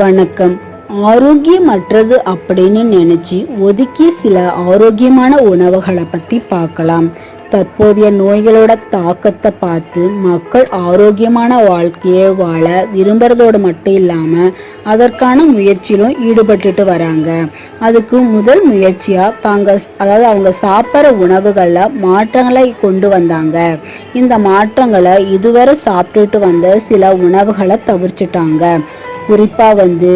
வணக்கம். ஆரோக்கியமற்றது அப்படின்னு நினைச்சு ஒதுக்கி சில ஆரோக்கியமான உணவுகளை பத்தி பார்க்கலாம். தற்போதைய நோய்களோட தாக்கத்தை பார்த்து மக்கள் ஆரோக்கியமான வாழ்க்கையை வாழ விரும்புறதோடு மட்டும் இல்லாமல் அதற்கான முயற்சியிலும் ஈடுபட்டுட்டு வராங்க. அதுக்கு முதல் முயற்சியாக தாங்க அதாவது அவங்க சாப்பிட்ற உணவுகளில் மாற்றங்களை கொண்டு வந்தாங்க. இந்த மாற்றங்களை இதுவரை சாப்பிட்டுட்டு வந்த சில உணவுகளை தவிர்த்துட்டாங்க. குறிப்பாக வந்து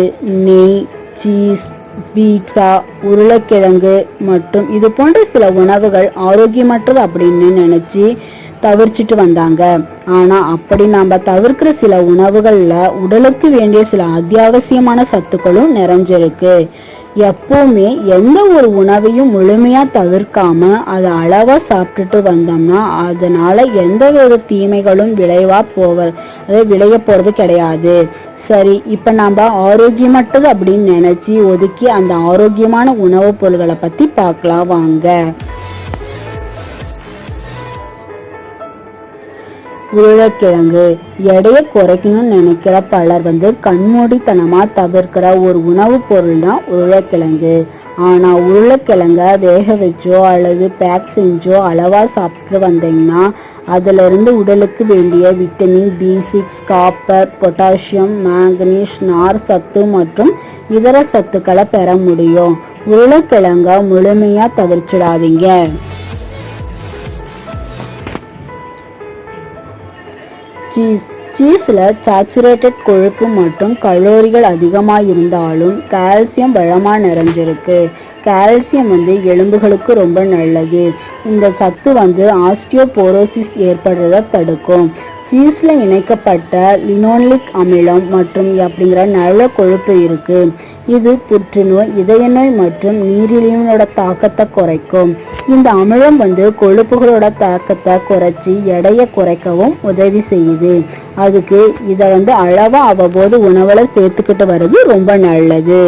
நெய் சீஸ் பீட்சா உருளைக்கிழங்கு மற்றும் இது போன்ற சில உணவுகள் ஆரோக்கியமற்றது அப்படின்னு நினச்சி தவிர்ச்சிட்டு வந்தாங்க. ஆனால் அப்படி நாம் தவிர்க்கிற சில உணவுகளில் உடலுக்கு வேண்டிய சில அத்தியாவசியமான சத்துக்களும் நிறைஞ்சிருக்கு. எப்பவுமே எந்த ஒரு உணவையும் முழுமையா தவிர்க்காம அதை அளவா சாப்பிட்டுட்டு வந்தோம்னா அதனால எந்த வித தீமைகளும் விளைவா போவ அதாவது விளைய போறது கிடையாது. சரி இப்ப நம்ம ஆரோக்கியமற்றது அப்படின்னு நினைச்சு ஒதுக்கி அந்த ஆரோக்கியமான உணவுப் பொருள்களை பத்தி பார்க்கலாம் வாங்க. உருளைக்கிழங்கு எடையை குறைக்கணும்னு நினைக்கிற பலர் வந்து கண்மூடித்தனமா தவிர்க்கிற ஒரு உணவுப் பொருள் தான் உருளைக்கிழங்கு. ஆனா உருளைக்கிழங்க வேக வச்சோ அல்லது பேக் செஞ்சோ அளவா சாப்பிட்டு வந்தீங்கன்னா அதுல இருந்து உடலுக்கு வேண்டிய vitamin B six copper potassium manganese நார் சத்து மற்றும் இதர சத்துக்களை பெற முடியும். உருளைக்கிழங்க முழுமையா தவிர்ச்சிடாதீங்க. சீஸ் சீஸில் சாச்சுரேட்டட் கொழுப்பு மற்றும் கலோரிகள் அதிகமாக இருந்தாலும் கால்சியம் வளமாக நிறைஞ்சிருக்கு. கால்சியம் வந்து எலும்புகளுக்கு ரொம்ப நல்லது. இந்த சத்து வந்து ஆஸ்டியோபோரோசிஸ் ஏற்படுறத தடுக்கும். சீஸில் இணைக்கப்பட்ட லினோலிக் அமிலம் மற்றும் அப்படிங்கிற நல்ல கொழுப்பு இருக்கு. இது புற்றுநோய் இதய நோய் மற்றும் நீரிழிவோட தாக்கத்தை குறைக்கும். இந்த அமிலம் வந்து கொழுப்புகளோட தாக்கத்தை குறைச்சி எடையை குறைக்கவும் உதவி செய்யுது. அதுக்கு இதை வந்து அளவாக அவ்வப்போது உணவில் சேர்த்துக்கிட்டு வர்றது ரொம்ப நல்லது.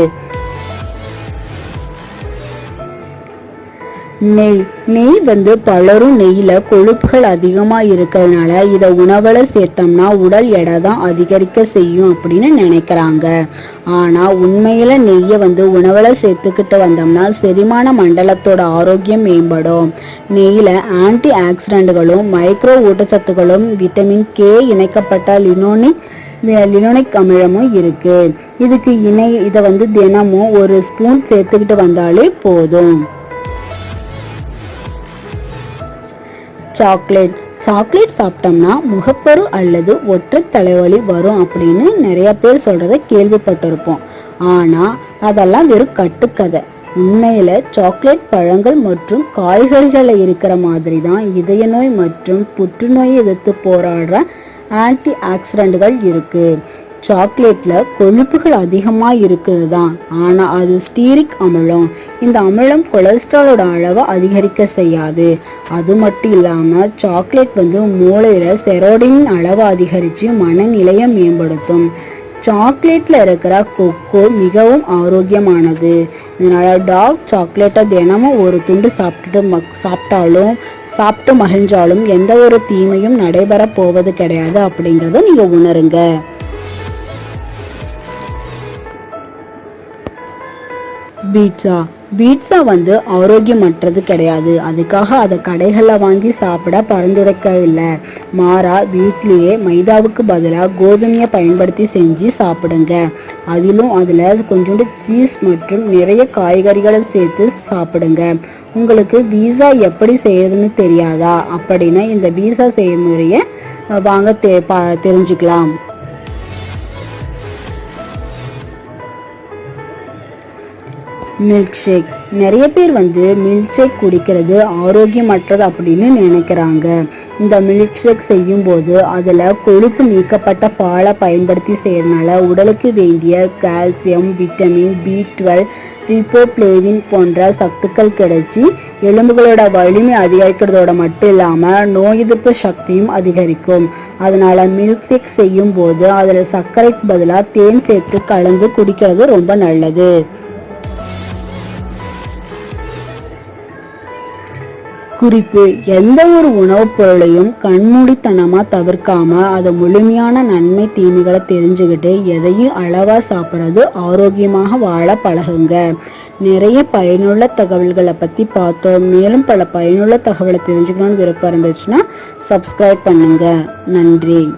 நெய். நெய் வந்து பலரும் நெய்யில் கொழுப்புகள் அதிகமாக இருக்கிறதுனால இதை உணவில் சேர்த்தோம்னா உடல் எடை தான் அதிகரிக்க செய்யும் அப்படின்னு நினைக்கிறாங்க. ஆனால் உண்மையில் நெய்யை வந்து உணவில் சேர்த்துக்கிட்டு வந்தோம்னா செரிமான மண்டலத்தோட ஆரோக்கியம் மேம்படும். நெய்யில் ஆன்டி ஆக்சிடென்ட்களும் மைக்ரோ ஊட்டச்சத்துக்களும் விட்டமின் கே இணைக்கப்பட்ட லினோனிக் லினோனிக் அமிலமும் இருக்குது இதுக்கு இணை இதை வந்து தினமும் ஒரு ஸ்பூன் சேர்த்துக்கிட்டு வந்தாலே போதும். சாக்லேட். சாக்லேட் சாப்பிட்டோம்னா முகப்பரு அல்லது ஒற்றை தலைவலி வரும் அப்படின்னு நிறைய பேர் சொல்கிறத கேள்விப்பட்டிருப்போம். ஆனா அதெல்லாம் வெறும் கட்டுக்கதை. உண்மையில சாக்லேட் பழங்கள் மற்றும் காய்கறிகள்ல இருக்கிற மாதிரி தான் இதய நோய் மற்றும் புற்றுநோயை எதிர்த்து போராடுற ஆன்டி ஆக்சிடென்ட்கள் இருக்கு. சாக்லேட்ல கொழுப்புகள் அதிகமா இருக்குது தான் ஆனா அது ஸ்டீரிக் அமிலம். இந்த அமிலம் கொலஸ்ட்ராலோட அளவை அதிகரிக்க செய்யாது. அது மட்டும் இல்லாம சாக்லேட் வந்து மூளையில செரோடின் அளவை அதிகரிச்சு மனநிலையை மேம்படுத்தும். சாக்லேட்ல இருக்கிற கொக்கோ மிகவும் ஆரோக்கியமானது. இதனால டார்க் சாக்லேட்டை தினமும் ஒரு துண்டு சாப்பிட்டுட்டு மக் சாப்பிட்டாலும் சாப்பிட்டு மகிழ்ந்தாலும் எந்த ஒரு தீமையும் நடைபெற போவது கிடையாது அப்படிங்கறத நீங்க உணருங்க. பீட்சா. பீட்சா வந்து ஆரோக்கியமற்றது கிடையாது. அதுக்காக அதை கடைகளில் வாங்கி சாப்பிட பரிந்துரைக்கவில்லை. மாறா வீட்லேயே மைதாவுக்கு பதிலாக கோதுமையை பயன்படுத்தி செஞ்சு சாப்பிடுங்க. அதிலும் அதில் கொஞ்சோண்டு சீஸ் மற்றும் நிறைய காய்கறிகளை சேர்த்து சாப்பிடுங்க. உங்களுக்கு பீஸா எப்படி செய்யறதுன்னு தெரியாதா? அப்படின்னா இந்த பீஸா செய்முறையை வாங்க தெ தெரிஞ்சுக்கலாம். மில்க் ஷேக் நிறைய பேர் வந்து மில்க் ஷேக் குடிக்கிறது ஆரோக்கியமற்றது அப்படின்னு நினைக்கிறாங்க. இந்த மில்க் ஷேக் செய்யும் போது அதில் கொழுப்பு நீக்கப்பட்ட பாலை பயன்படுத்தி செய்யறதுனால உடலுக்கு வேண்டிய calcium vitamin B twelve riboflavin போன்ற சத்துக்கள் கிடைச்சி எலும்புகளோட வலிமை அதிகரிக்கிறதோட மட்டும் இல்லாமல் நோய் எதிர்ப்பு சக்தியும் அதிகரிக்கும். அதனால மில்க் ஷேக் செய்யும் போது அதில் சர்க்கரைக்கு பதிலாக தேன் சேர்த்து கலந்து குடிக்கிறது ரொம்ப நல்லது. குறிப்பு எந்த ஒரு உணவுப் பொருளையும் கண்மூடித்தனமா தவிர்க்காம அதை முழுமையான நன்மை தீமைகளை தெரிஞ்சுக்கிட்டு எதையும் அளவா சாப்பிட்றது ஆரோக்கியமாக வாழ பழகுங்க. நிறைய பயனுள்ள தகவல்களை பத்தி பார்த்தோம். மேலும் பல பயனுள்ள தகவலை தெரிஞ்சுக்கணும்னு விருப்பம் இருந்துச்சுன்னா சப்ஸ்கிரைப் பண்ணுங்க. நன்றி.